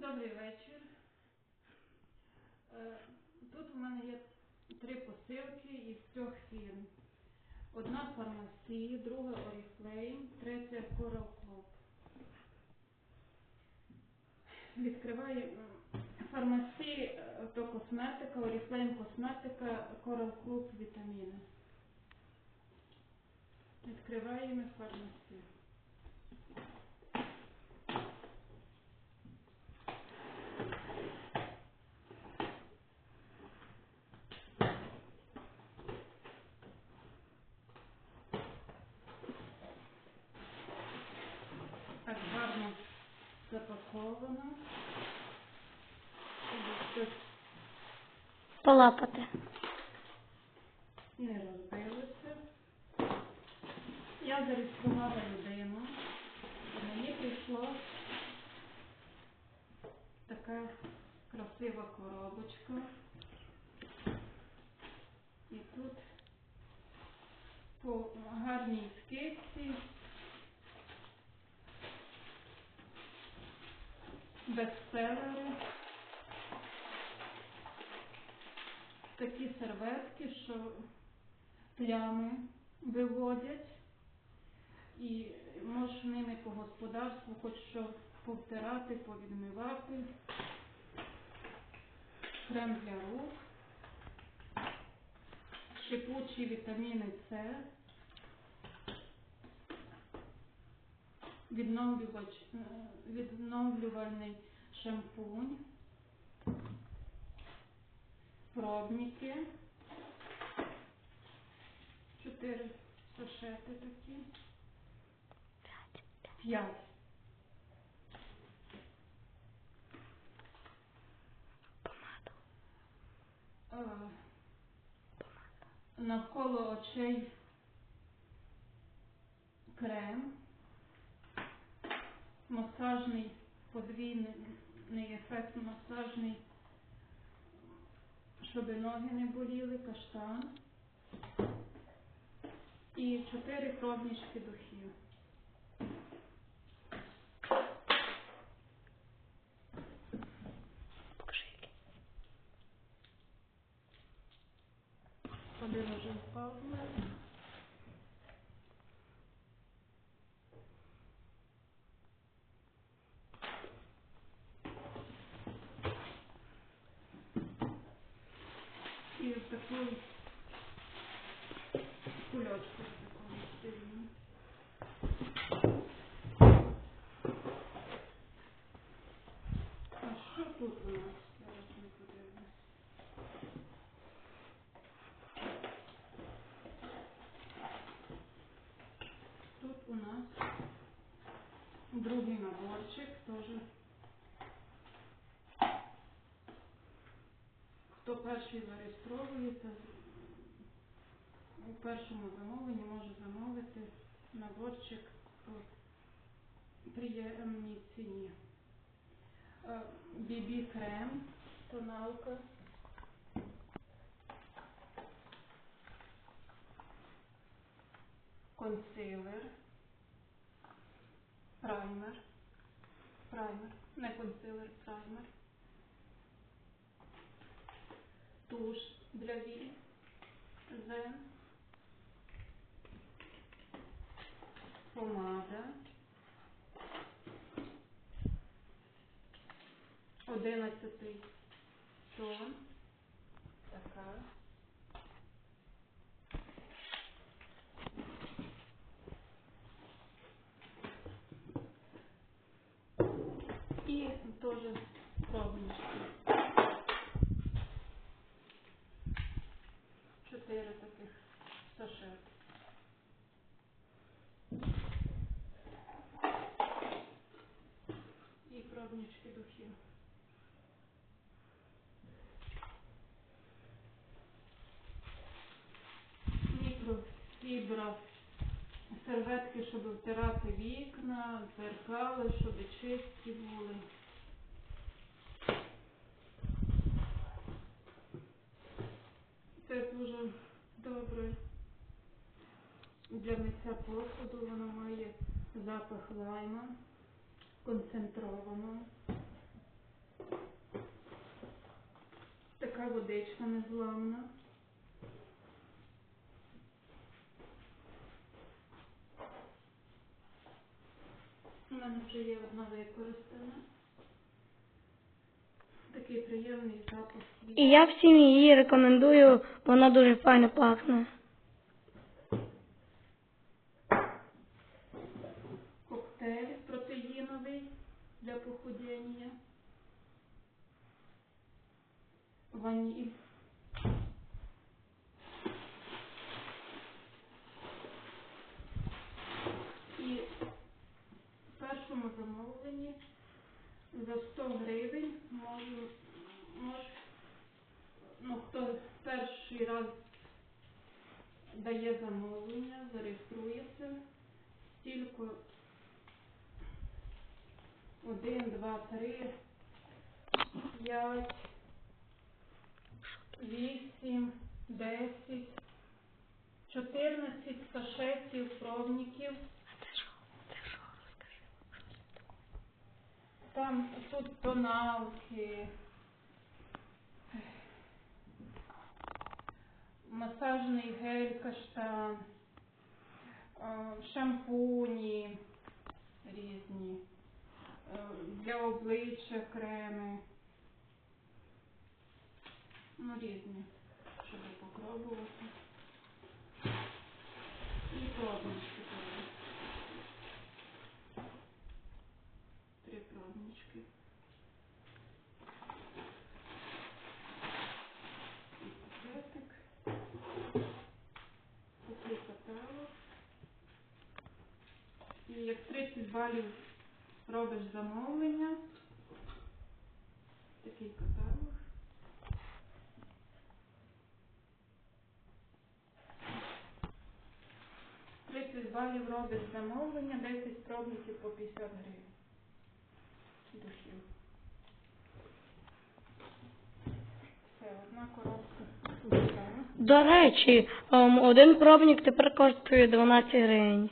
Добрий вечір. Е, Тут у мене є три посилки із трьох фірм. Одна фармасія, друга Oriflame, третя Coral Club. Відкриваю фармасії, е, то косметика, Oriflame косметика, Coral Club вітаміни. Відкриваємо фармасію. Гарно запаковано. Щоб Полапати. не розбилося. Я зареєструвала людину. Мені прийшла така красива коробочка. І тут по гарній скидці бестселери. Такі серветки, що плями виводять. І можеш ними по господарству хоч що повтирати, повідмивати. Крем для рук. Шипучі вітаміни С. Відновлювач, е, відновлювальний шампунь. Пробники. Чотири сашети такі. П'ять. Е, Навколо очей крем, масажний, подвійний ефект масажний, щоб ноги не боліли, каштан. І чотири пробнички духів. Один уже впав в мене. І ось таку кульочку в такому стилі. А що тут у нас? Зараз. Тут у нас другий наборчик, теж. Хто перший зареєстровується, у першому замовленні може замовити наборчик приємній ціні. Бібі крем, тоналка. консилер, праймер, праймер, не консилер, праймер, туш для вій, зен, помада, одинадцятий тон, така. І теж пробнички. І пробнички духів. Мікрофібра серветки, щоб втирати вікна, дзеркали, щоб чисті були. Це дуже добре для миття посуду, воно має запах лайма, концентрована. Така водичка незламна. У мене вже є одна використана. Такий приємний запах. І я всім її рекомендую, вона дуже файно пахне. Коктейль для похудіння. Ваніль. І в першому замовленні за 100 гривень можу, мож, ну хто перший раз дає замовлення, зареєструється, стільки один, два, три, п'ять, вісім, десять, чотирнадцять сашетів пробників. Там тут тоналки, масажний гель каштан, шампуні різні, для обличчя креми. Ну, різні, щоб попробувати. І пробнички теж. Три пробнички. І пакетик. Такий каталог. І як 30 балів робиш замовлення. Такий каталог. Тридцять балів робиш замовлення, 10 пробників по 50 гривень. Духів. Все, одна коробка. До речі, ем, один пробник тепер коштує 12 гривень.